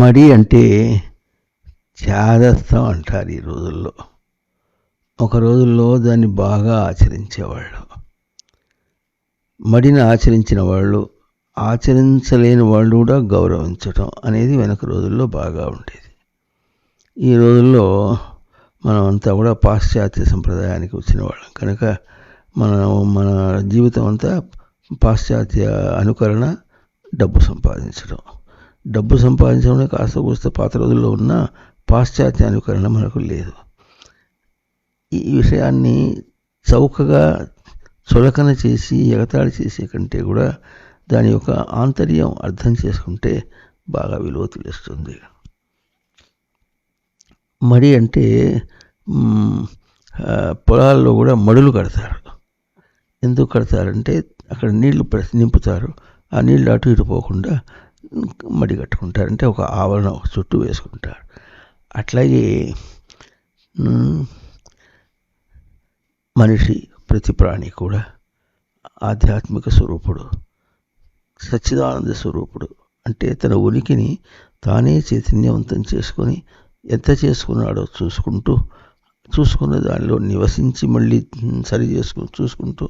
మడి అంటే చేదస్తం అంటారు ఈ రోజుల్లో. ఒక రోజుల్లో దాన్ని బాగా ఆచరించేవాళ్ళు. మడిని ఆచరించిన వాళ్ళు ఆచరించలేని వాళ్ళు కూడా గౌరవించటం అనేది వెనక రోజుల్లో బాగా ఉండేది. ఈ రోజుల్లో మనం అంతా కూడా పాశ్చాత్య సంప్రదాయానికి వచ్చిన వాళ్ళం. కనుక మన మన జీవితం అంతా పాశ్చాత్య అనుకరణ డబ్బు సంపాదించడం డబ్బు సంపాదించడం కాస్త కూస్త పాత రోజుల్లో ఉన్న పాశ్చాత్య అనుకరణ మనకు లేదు. ఈ విషయాన్ని చౌకగా చులకన చేసి ఎగతాళి చేసే కంటే కూడా దాని యొక్క ఆంతర్యం అర్థం చేసుకుంటే బాగా విలువ తెలుస్తుంది. మడి అంటే పొలాల్లో కూడా మడులు కడతారు. ఎందుకు కడతారంటే అక్కడ నీళ్ళు నింపుతారు ఆ నీళ్ళు అటు ఇటు పోకుండా మడి కట్టుకుంటారు. అంటే ఒక ఆవరణ చుట్టూ వేసుకుంటారు. అట్లాగే మనిషి ప్రతి ప్రాణి కూడా ఆధ్యాత్మిక స్వరూపుడు సచ్చిదానంద స్వరూపుడు. అంటే తన ఉనికిని తానే చైతన్యవంతం చేసుకొని ఎంత చేసుకున్నాడో చూసుకుంటూ చూసుకున్న దానిలో నివసించి మళ్ళీ సరి చేసుకుని చూసుకుంటూ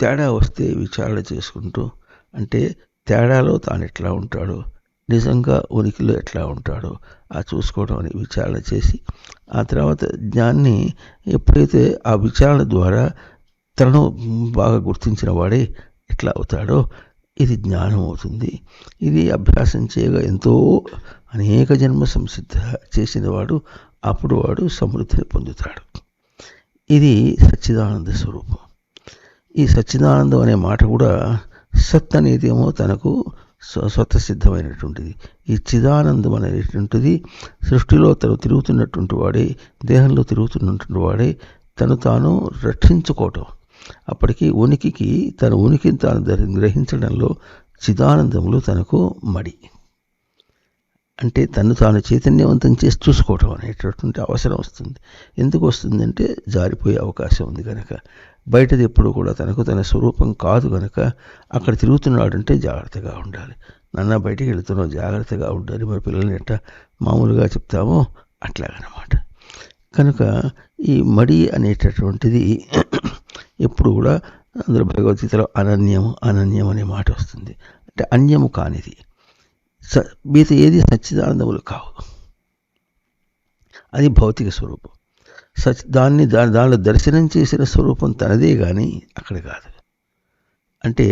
తేడా వస్తే విచారణ చేసుకుంటూ అంటే తేడాలో తాను ఎట్లా ఉంటాడో నిజంగా ఉనికిలో ఎట్లా ఉంటాడో ఆ చూసుకోవడం అని విచారణ చేసి ఆ తర్వాత జ్ఞాన్ని ఎప్పుడైతే ఆ విచారణ ద్వారా తనను బాగా గుర్తించిన వాడే ఎట్లా అవుతాడో ఇది జ్ఞానం అవుతుంది. ఇది అభ్యాసం చేయగా ఎంతో అనేక జన్మ సంసిద్ధ చేసిన వాడు అప్పుడు వాడు సమృద్ధిని పొందుతాడు. ఇది సచ్చిదానంద స్వరూపం. ఈ సచ్చిదానందం అనే మాట కూడా సత్ అనేది ఏమో తనకు స్వతసిద్ధమైనటువంటిది. ఈ చిదానందం అనేటువంటిది సృష్టిలో తను తిరుగుతున్నటువంటి వాడే దేహంలో తిరుగుతున్నటువంటి వాడే తను తాను రక్షించుకోవటం. అప్పటికి ఉనికికి తన ఉనికిని తాను గ్రహించడంలో చిదానందంలో తనకు మడి. అంటే తను తాను చైతన్యవంతం చేసి చూసుకోవటం అనేటటువంటి అవసరం వస్తుంది. ఎందుకు వస్తుందంటే జారిపోయే అవకాశం ఉంది కనుక బయటది ఎప్పుడు కూడా తనకు తన స్వరూపం కాదు కనుక అక్కడ తిరుగుతున్నాడంటే జాగ్రత్తగా ఉండాలి. నాన్న బయటికి వెళుతున్నావు జాగ్రత్తగా ఉండాలి. మరి పిల్లల్ని ఎట్టా మామూలుగా చెప్తామో అట్లాగనమాట. కనుక ఈ మడి అనేటటువంటిది ఎప్పుడు కూడా అందులో భగవద్గీతలో అనన్యము అనన్యం అనే మాట వస్తుంది. అంటే అన్యము కానిది. స మిగతా ఏది సచ్చిదానందములు కావు. అది భౌతిక స్వరూపం. సచ్ దాన్ని దాని దానిలో దర్శనం చేసిన స్వరూపం తనదే కానీ అక్కడ కాదు. అంటే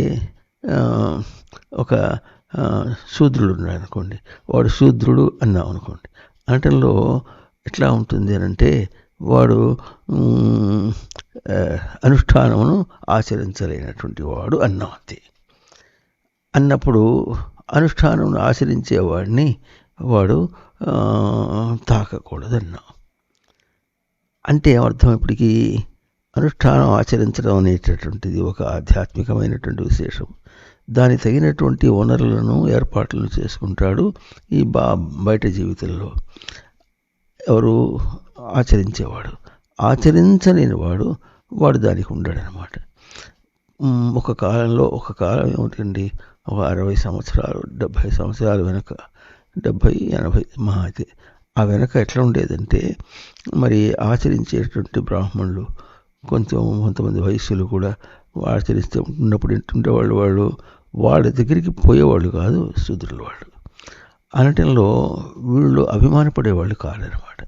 ఒక శూద్రుడు ఉన్నాడు అనుకోండి వాడు శూద్రుడు అన్నాం అనుకోండి. అనటంలో ఎట్లా ఉంటుంది అని అంటే వాడు అనుష్ఠానమును ఆచరించలేనటువంటి వాడు అన్నాం అంతే. అన్నప్పుడు అనుష్ఠానం ఆచరించేవాడిని వాడు తాకకూడదు అన్నాం అంటే ఏమర్థం ఇప్పటికీ అనుష్ఠానం ఆచరించడం అనేటటువంటిది ఒక ఆధ్యాత్మికమైనటువంటి విశేషం. దాని తగినటువంటి వనరులను ఏర్పాట్లను చేసుకుంటాడు ఈ బా బయట జీవితంలో. ఎవరు ఆచరించేవాడు? ఆచరించలేని వాడు వాడు దానికి ఉండడనమాట. ఒక కాలంలో ఒక కాలం ఏమిటండి? ఒక అరవై సంవత్సరాలు డెబ్భై సంవత్సరాలు వెనుక డెబ్భై ఎనభై మా అయితే ఆ వెనక ఎట్లా ఉండేదంటే మరి ఆచరించేటువంటి బ్రాహ్మణులు కొంచెం కొంతమంది వయస్సులు కూడా ఆచరిస్తే ఉన్నప్పుడు ఉండేవాళ్ళు వాళ్ళు వాళ్ళ దగ్గరికి పోయేవాళ్ళు కాదు శూద్రుల వాళ్ళు. అనటంలో వీళ్ళు అభిమానపడేవాళ్ళు కాదనమాట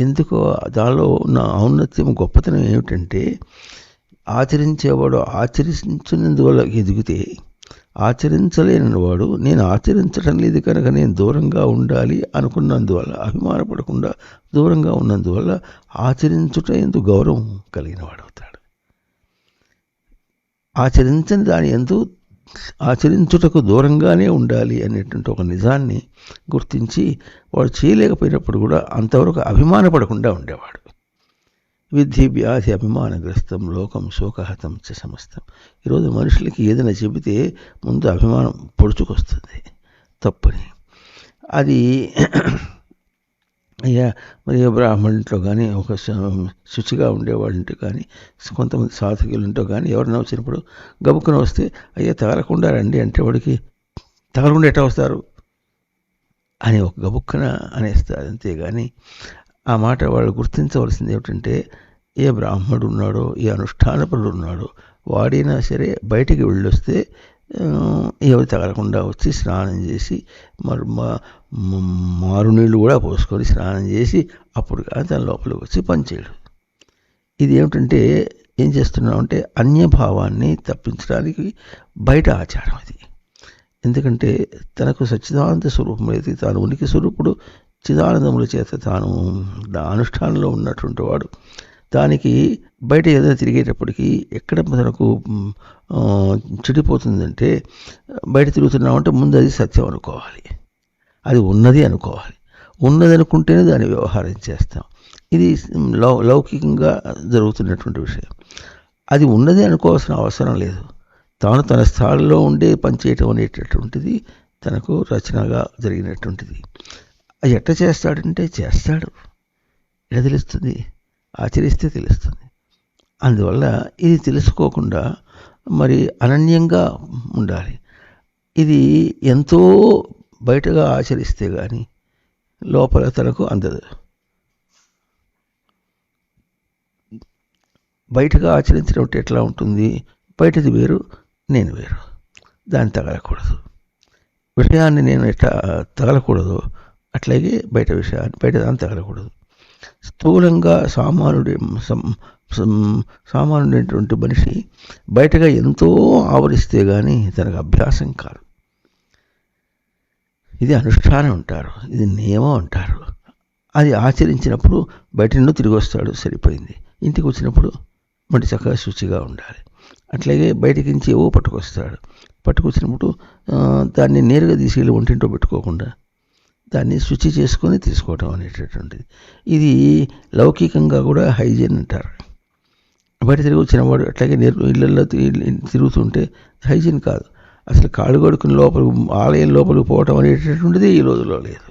ఎందుకో దానిలో ఉన్న ఔన్నత్యం గొప్పతనం ఏమిటంటే ఆచరించేవాడు ఆచరించినందువల్ల ఎదిగితే ఆచరించలేని వాడు నేను ఆచరించడం లేదు కనుక నేను దూరంగా ఉండాలి అనుకున్నందువల్ల అభిమానపడకుండా దూరంగా ఉన్నందువల్ల ఆచరించుట ఎందు గౌరవం కలిగిన వాడు అవుతాడు. ఆచరించని దాని ఎందు ఆచరించుటకు దూరంగానే ఉండాలి అనేటువంటి ఒక నిజాన్ని గుర్తించి వాడు చేయలేకపోయినప్పుడు కూడా అంతవరకు అభిమానపడకుండా ఉండేవాడు. విద్ధి వ్యాధి అభిమానగ్రస్తం లోకం శోకహతం చ సమస్తం. ఈరోజు మనుషులకి ఏదైనా చెబితే ముందు అభిమానం పొడుచుకొస్తుంది. తప్పని. అది అయ్యా మరి బ్రాహ్మణుంట్లో కానీ ఒక శుచిగా ఉండేవాళ్ళంటో కానీ కొంతమంది సాధకులుంటో కానీ ఎవరైనా వచ్చినప్పుడు గబుక్కున వస్తే అయ్యా తగలకుండా రండి అంటే వాడికి తగలకుండా ఎట్లా వస్తారు? అని ఒక గబుక్కన అనేస్తారు అంతేగాని ఆ మాట వాళ్ళు గుర్తించవలసింది ఏమిటంటే ఏ బ్రాహ్మడు ఉన్నాడో ఏ అనుష్ఠానపరుడు ఉన్నాడో వాడైనా సరే బయటికి వెళ్ళొస్తే ఎవరు తగలకుండా వచ్చి స్నానం చేసి మరి మా- కూడా పోసుకొని స్నానం చేసి అప్పుడు కానీ తన లోపలికి వచ్చి పనిచేయడు ఇది ఏమిటంటే ఏం చేస్తున్నామంటే అన్యభావాన్ని తప్పించడానికి బయట ఆచారం అది. ఎందుకంటే తనకు సచ్చిదానంద స్వరూపం అయితే తాను ఉనికి స్వరూపుడు చిదానందముల చేత తాను దా- అనుష్ఠానంలో ఉన్నటువంటి వాడు. దానికి బయట ఏదైనా తిరిగేటప్పటికి ఎక్కడ తనకు చెడిపోతుందంటే బయట తిరుగుతున్నామంటే ముందు అది సత్యం అనుకోవాలి. అది ఉన్నది అనుకోవాలి. ఉన్నది అనుకుంటేనే దాని వ్యవహారం చేస్తాం. ఇది లౌ లౌకికంగా జరుగుతున్నటువంటి విషయం. అది ఉన్నది అనుకోవాల్సిన అవసరం లేదు. తాను తన స్థాయిలో ఉండే పనిచేయటం అనేటటువంటిది తనకు రచనగా జరిగినటువంటిది. అది ఎట్ట చేస్తాడంటే చేస్తాడు. ఎట్లా తెలుస్తుంది. ఆచరిస్తే తెలుస్తుంది. అందువల్ల ఇది తెలుసుకోకుండా మరి అనన్యంగా ఉండాలి. ఇది ఎంతో బయటగా ఆచరిస్తే కానీ లోపల తనకు అందదు. బయటగా ఆచరించడం ఎట్లా ఉంటుంది? బయటది వేరు నేను వేరు. దాన్ని తగలకూడదు. విషయాన్ని నేను ఎట్లా తగలకూడదు అట్లాగే బయట విషయాన్ని బయట దాన్ని తగలకూడదు. స్థూలంగా సామాన్యుడి సం- సామాన్యుడైనటువంటి మనిషి బయటగా ఎంతో ఆవరిస్తే కానీ తనకు అభ్యాసం కాదు. ఇది అనుష్ఠానం అంటారు ఇది నియమం అంటారు. అది ఆచరించినప్పుడు బయట నుండి తిరిగి వస్తాడు సరిపోయింది. ఇంటికి వచ్చినప్పుడు మళ్ళీ చక్కగా శుచిగా ఉండాలి. అట్లాగే బయటికి నుంచి ఏవో పట్టుకొస్తాడు. పట్టుకొచ్చినప్పుడు దాన్ని నేరుగా తీసుకెళ్ళి ఒంటింటో పెట్టుకోకుండా దాన్ని శుచి చేసుకొని తీసుకోవటం అనేటటువంటిది. ఇది లౌకికంగా కూడా హైజీన్ అంటారు. బయట తిరిగి వచ్చినవాడు అట్లాగే నీరు ఇళ్ళల్లో తిరుగుతుంటే హైజీన్ కాదు. అసలు కాళ్ళు కొడుకుని లోపల ఆలయం లోపలికి పోవటం అనేటటువంటిది ఈ రోజుల్లో లేదు.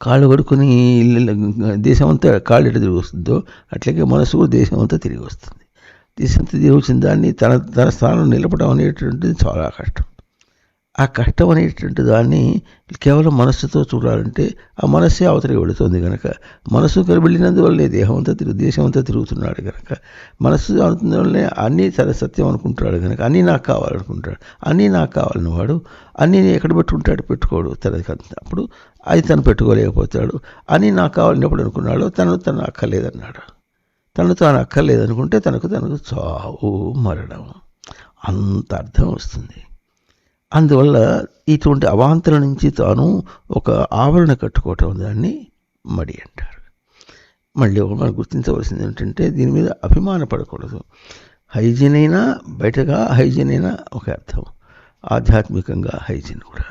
కాళ్ళు కొడుకుని ఇళ్ళ దేశం అంతా కాళ్ళు ఎట్లా తిరిగి వస్తుందో అట్లాగే మనసు కూడా దేశం అంతా తిరిగి వస్తుంది. దేశం అంతా తిరిగి వచ్చిన దాన్ని తన తన స్థానం నిలపడం అనేటువంటిది చాలా కష్టం. ఆ కష్టం అనేటువంటి దాన్ని కేవలం మనస్సుతో చూడాలంటే ఆ మనస్సే అవతలికి వెళుతుంది కనుక మనస్సు కలి వెళ్ళినందువల్లే దేహం అంతా తిరుగు దేశం అంతా తిరుగుతున్నాడు కనుక మనస్సు అందువల్లనే అన్నీ తన సత్యం అనుకుంటాడు కనుక అన్నీ నాకు కావాలనుకుంటాడు. అన్నీ నాకు కావాలని వాడు అన్నీ ఎక్కడ పెట్టుకుంటాడు పెట్టుకోడు తనకి అప్పుడు అది తను పెట్టుకోలేకపోతాడు. అన్నీ నాకు కావాలన్నప్పుడు అనుకున్నాడు తను తను అక్కర్లేదన్నాడు. తను తాను అక్కర్లేదనుకుంటే తనకు తనకు చావు మరణం. అంత అర్థం వస్తుంది. అందువల్ల ఇటువంటి అవాంతర నుంచి తాను ఒక ఆవరణ కట్టుకోవటం దాన్ని మడి అంటారు. మళ్ళీ ఒక మనం గుర్తించవలసింది ఏంటంటే దీని మీద అభిమానపడకూడదు హైజీన్ అయినా బయటగా హైజీన్ అయినా ఒక అర్థం. ఆధ్యాత్మికంగా హైజీన్ కూడా.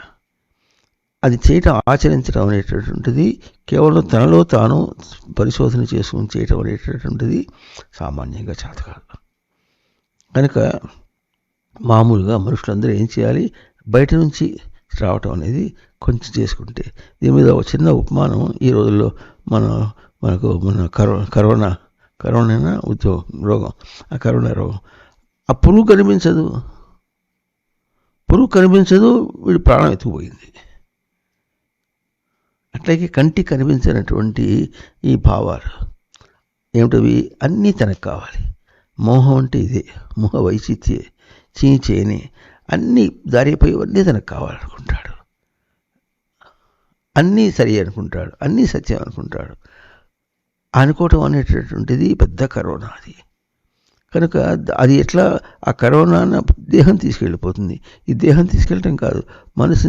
అది చేయటం ఆచరించడం అనేటటువంటిది కేవలం తనలో తాను పరిశోధన చేసుకుని చేయటం అనేటటువంటిది సామాన్యంగా చేత కాదు. కనుక మామూలుగా మనుషులందరూ ఏం చేయాలి? బయట నుంచి రావటం అనేది కొంచెం చేసుకుంటే. దీని మీద ఒక చిన్న ఉపమానం ఈ రోజుల్లో మన మనకు మన కరో కరోనా కరోనా ఉద్యోగం రోగం. ఆ కరోనా రోగం. ఆ పురుగు కనిపించదు. పురుగు కనిపించదు వీడి ప్రాణం ఎత్తుకుపోయింది. అట్లాగే కంటి కనిపించినటువంటి ఈ భావాలు ఏమిటవి? అన్నీ తనకు కావాలి. మోహం అంటే ఇదే. మోహ వైచిత్యే చీచేని అన్నీ దారిపోయేవన్నీ తనకు కావాలనుకుంటాడు. అన్నీ సరి అనుకుంటాడు అన్నీ సత్యం అనుకుంటాడు. అనుకోవటం అనేటటువంటిది పెద్ద కరోనా అది. కనుక అది ఎట్లా ఆ కరోనా దేహం తీసుకెళ్ళిపోతుంది? ఈ దేహం తీసుకెళ్ళటం కాదు మనసు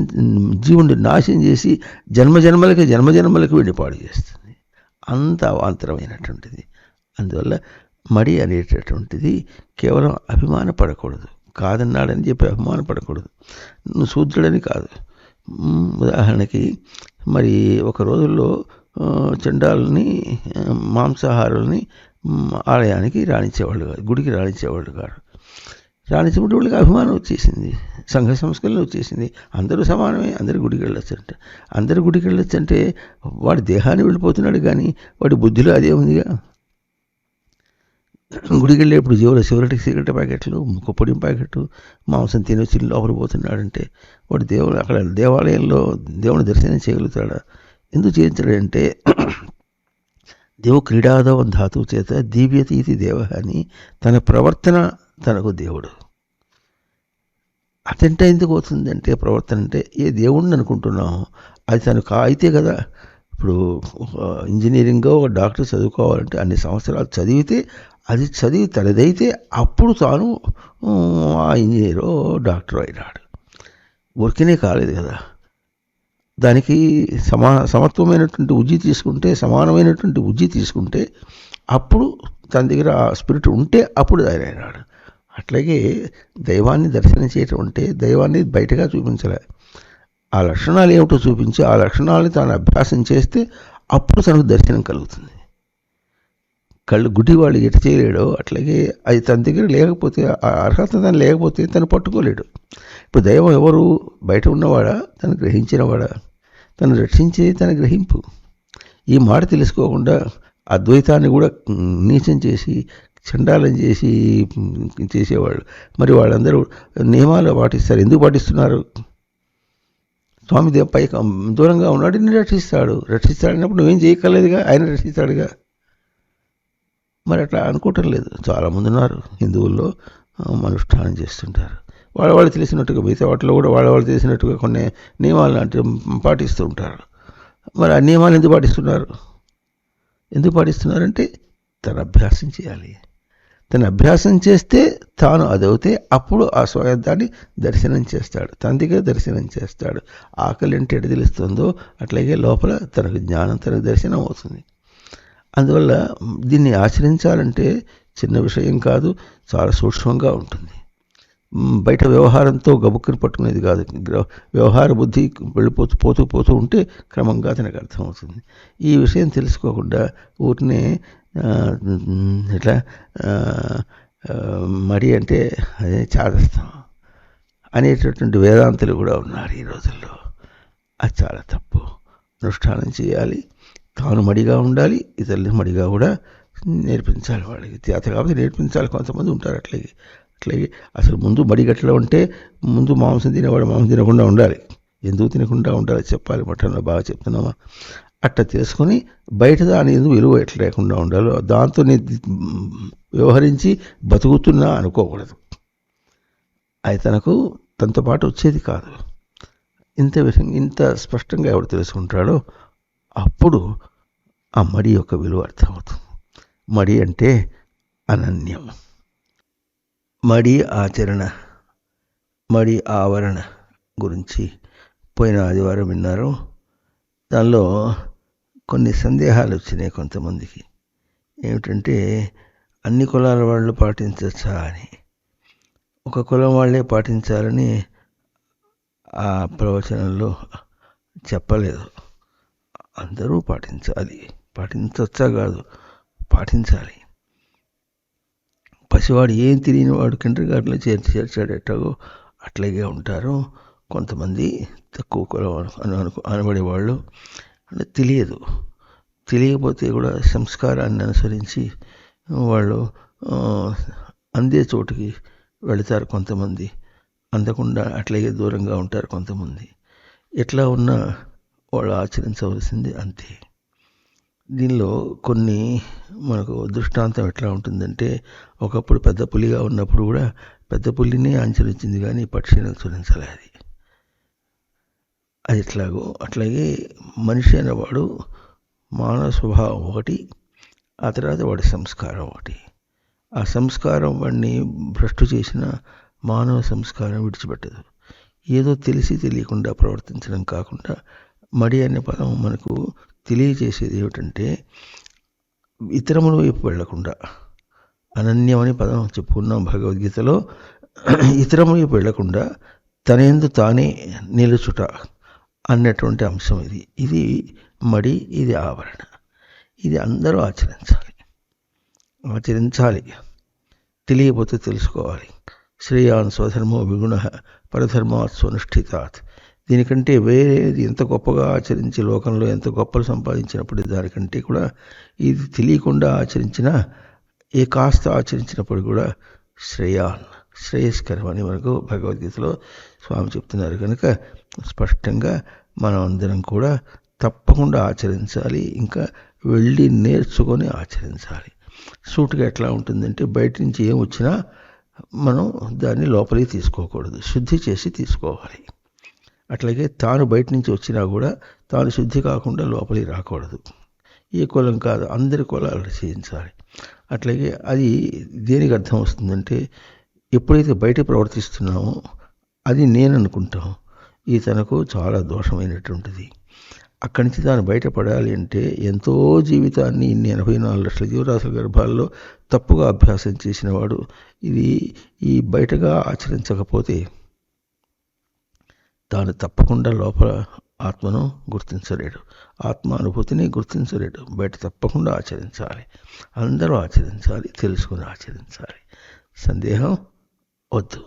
జీవుని నాశనం చేసి జన్మ జన్మలకి జన్మ చేస్తుంది. అంత అవాంతరమైనటువంటిది. అందువల్ల మడి అనేటటువంటిది కేవలం అభిమానపడకూడదు కాదన్నాడని చెప్పి అభిమానపడకూడదు. నువ్వు శూద్రుడని కాదు. ఉదాహరణకి మరి ఒక రోజుల్లో చండాలని మాంసాహారుల్ని ఆలయానికి రాణించేవాళ్ళు కాదు గుడికి రాణించేవాళ్ళు కాదు. రాణించినప్పుడు వాళ్ళకి అభిమానం వచ్చేసింది సంఘ సంస్కరణ వచ్చేసింది. అందరూ సమానమే అందరు గుడికి వెళ్ళొచ్చంటే. అందరు గుడికి వెళ్ళొచ్చంటే వాడి దేహాన్ని వెళ్ళిపోతున్నాడు కానీ వాడి బుద్ధిలో అదే ఉందిగా. గుడికి వెళ్ళేప్పుడు జీవుల చివరికి సిగరెట్ ప్యాకెట్లు ముక్కపొడి ప్యాకెట్ మాంసం తినొచ్చి లోపల పోతున్నాడంటే వాడు దేవుడు అక్కడ దేవాలయంలో దేవుని దర్శనం చేయగలుగుతాడా? ఎందుకు చేయించాడంటే దేవు క్రీడాదవం ధాతువు చేత దివ్యత ఇది దేవ అని తన ప్రవర్తన తనకు దేవుడు. అతంటే ఎందుకు అవుతుందంటే ప్రవర్తన అంటే ఏ దేవుణ్ణి అనుకుంటున్నాము అది తను కా అయితే కదా. ఇప్పుడు ఇంజనీరింగ్గా ఇంజనీరింగ్ ఒక డాక్టర్ చదువుకోవాలంటే అన్ని సంవత్సరాలు చదివితే అది చదివి తనదైతే అప్పుడు తాను ఆ ఇంజనీరో డాక్టర్ అయినాడు. ఊరికనే కాలేదు కదా. దానికి సమా సమత్వమైనటువంటి ఉజ్జి తీసుకుంటే సమానమైనటువంటి ఉజ్జి తీసుకుంటే అప్పుడు తన దగ్గర ఆ స్పిరిట్ ఉంటే అప్పుడు ఆయన అయినాడు. అట్లాగే దైవాన్ని దర్శనం చేయటం అంటే దైవాన్ని బయటగా చూపించలే. ఆ లక్షణాలు ఏమిటో చూపించి ఆ లక్షణాలని తాను అభ్యాసం చేస్తే అప్పుడు తనకు దర్శనం కలుగుతుంది. కళ్ళు గుడ్డివాళ్ళు ఎటు చేయలేడు అట్లాగే అది తన దగ్గర లేకపోతే ఆ అర్హత తను లేకపోతే తను పట్టుకోలేడు. ఇప్పుడు దైవం ఎవరు? బయట ఉన్నవాడా? తను గ్రహించినవాడా? తను రక్షించేది తన గ్రహింపు. ఈ మాట తెలుసుకోకుండా అద్వైతాన్ని కూడా నీచం చేసి చండాలం చేసి చేసేవాళ్ళు. మరి వాళ్ళందరూ నియమాలు పాటిస్తారు. ఎందుకు పాటిస్తున్నారు? స్వామి పై దూరంగా ఉన్నాడు నిన్ను రక్షిస్తాడు. రక్షిస్తాడన్నప్పుడు నువ్వేం చేయక్కర్లేదుగా? ఆయన రక్షిస్తాడుగా? మరి అట్లా అనుకోవటం లేదు. చాలామంది ఉన్నారు హిందువుల్లో అనుష్ఠానం చేస్తుంటారు. వాళ్ళ వాళ్ళు తెలిసినట్టుగా మిగతా వాటిలో కూడా వాళ్ళ వాళ్ళు తెలిసినట్టుగా కొన్ని నియమాలు లాంటివి పాటిస్తూ ఉంటారు. మరి ఆ నియమాలు ఎందుకు పాటిస్తున్నారు? ఎందుకు పాటిస్తున్నారంటే తను అభ్యాసం చేయాలి. తను అభ్యాసం చేస్తే తాను అదవుతే అప్పుడు ఆ స్వాగతాన్ని దర్శనం చేస్తాడు. తన దర్శనం చేస్తాడు. ఆకలి అంటే ఎటు తెలుస్తుందో అట్లాగే లోపల తనకు జ్ఞానం తనకు దర్శనం అవుతుంది. అందువల్ల దీన్ని ఆచరించాలంటే చిన్న విషయం కాదు చాలా సూక్ష్మంగా ఉంటుంది. బయట వ్యవహారంతో గబుక్కుని పట్టుకునేది కాదు. వ్యవహార బుద్ధి వెళ్ళిపోతూ పోతూ పోతూ ఉంటే క్రమంగా తనకు అర్థమవుతుంది. ఈ విషయం తెలుసుకోకుండా ఊరినే ఇట్లా మరి అంటే అదే చాదస్తాం అనేటటువంటి వేదాంతులు కూడా ఉన్నారు ఈ రోజుల్లో. అది చాలా తప్పు. అనుష్ఠానం చేయాలి. తాను మడిగా ఉండాలి ఇతరులని మడిగా కూడా నేర్పించాలి వాళ్ళకి. చేత కాబట్టి నేర్పించాలి కొంతమంది ఉంటారు అట్లాగే. అట్లాగే అసలు ముందు మడిగట్లో ఉంటే ముందు మాంసం తినేవాడు మాంసం తినకుండా ఉండాలి. ఎందుకు తినకుండా ఉండాలి? చెప్పాలి మటన్లో బాగా చెప్తున్నామా అట్లా తెలుసుకొని బయట దాని ఎందుకు విలువ ఎట్లా లేకుండా ఉండాలో దాంతో వ్యవహరించి బతుకుతున్నా అనుకోకూడదు. అది తనకు తనతో పాటు వచ్చేది కాదు. ఇంత విషయం ఇంత స్పష్టంగా ఎవడు తెలుసుకుంటాడో అప్పుడు ఆ మడి యొక్క విలువ అర్థమవుతుంది. మడి అంటే అనన్యం. మడి ఆచరణ మడి ఆవరణ గురించి పోయిన ఆదివారం విన్నారు. దానిలో కొన్ని సందేహాలు వచ్చినాయి కొంతమందికి. ఏమిటంటే అన్ని కులాల వాళ్ళు పాటించచ్చా అని. ఒక కులం వాళ్ళే పాటించాలని ఆ ప్రవచనంలో చెప్పలేదు. అందరూ పాటించాలి. పాటించచ్చా కాదు పాటించాలి. పసివాడు ఏం తెలియని వాడు కిండర్ గార్డెన్లో చేర్చి చేర్చాడేటాగో అట్లాగే ఉంటారు. కొంతమంది తక్కువ కులం అని అనుకు అనబడేవాళ్ళు అంటే తెలియదు. తెలియకపోతే కూడా సంస్కారాన్ని అనుసరించి వాళ్ళు అందే చోటుకి వెళతారు కొంతమంది. అందకుండా అట్లాగే దూరంగా ఉంటారు కొంతమంది. ఎట్లా ఉన్నా వాళ్ళు ఆచరించవలసింది అంతే. దీనిలో కొన్ని మనకు దృష్టాంతం ఎట్లా ఉంటుందంటే ఒకప్పుడు పెద్ద పులిగా ఉన్నప్పుడు కూడా పెద్ద పులిని అనుసరించింది కానీ పక్షిని అనుసరించాలి అది. అది ఎట్లాగో అట్లాగే మనిషి అనేవాడు మానవ స్వభావం ఒకటి ఆ తర్వాత వాడి సంస్కారం ఒకటి. ఆ సంస్కారం వాడిని భ్రష్టు చేసిన మానవ సంస్కారం విడిచిపెట్టదు. ఏదో తెలిసి తెలియకుండా ప్రవర్తించడం కాకుండా మడి అనే పదం మనకు తెలియజేసేది ఏమిటంటే ఇతరముల వైపు వెళ్ళకుండా అనన్యమని పదం చెప్పుకున్నాం భగవద్గీతలో. ఇతరముల వైపు వెళ్ళకుండా తనేందు తానే నిలుచుట అన్నటువంటి అంశం ఇది. ఇది మడి ఇది ఆవరణ. ఇది అందరూ ఆచరించాలి. ఆచరించాలి. తెలియకపోతే తెలుసుకోవాలి. శ్రేయాన్ స్వధర్మో విగుణ పరధర్మాత్ స్వనుష్ఠితాత్. దీనికంటే వేరేది ఎంత గొప్పగా ఆచరించి లోకంలో ఎంత గొప్పలు సంపాదించినప్పుడు దానికంటే కూడా ఇది తెలియకుండా ఆచరించిన ఏ కాస్త ఆచరించినప్పుడు కూడా శ్రేయాన్ శ్రేయస్కరం అని మనకు భగవద్గీతలో స్వామి చెప్తున్నారు. కనుక స్పష్టంగా మనం అందరం కూడా తప్పకుండా ఆచరించాలి ఇంకా వెళ్ళి నేర్చుకొని ఆచరించాలి. సూటుగా ఎట్లా ఉంటుందంటే బయట నుంచి ఏం వచ్చినా మనం దాన్ని లోపలికి తీసుకోకూడదు శుద్ధి చేసి తీసుకోవాలి. అట్లాగే తాను బయట నుంచి వచ్చినా కూడా తాను శుద్ధి కాకుండా లోపలికి రాకూడదు. ఏ కులం కాదు అందరి కులాలు చేయించాలి అట్లాగే అది దేనికి అర్థం వస్తుందంటే ఎప్పుడైతే బయట ప్రవర్తిస్తున్నామో అది నేను అనుకుంటాం. ఈ తనకు చాలా దోషమైనటువంటిది. అక్కడి నుంచి తాను బయటపడాలి అంటే ఎంతో జీవితాన్ని ఇన్ని ఎనభై నాలుగు లక్షల జీవరాశుల గర్భాల్లో తప్పుగా అభ్యాసం చేసినవాడు ఇది ఈ బయటగా ఆచరించకపోతే తాను తప్పకుండా లోపల ఆత్మను గుర్తించలేడు. ఆత్మానుభూతిని గుర్తించలేడు. బయట తప్పకుండా ఆచరించాలి. అందరూ ఆచరించాలి. తెలుసుకుని ఆచరించాలి. సందేహం వద్దు.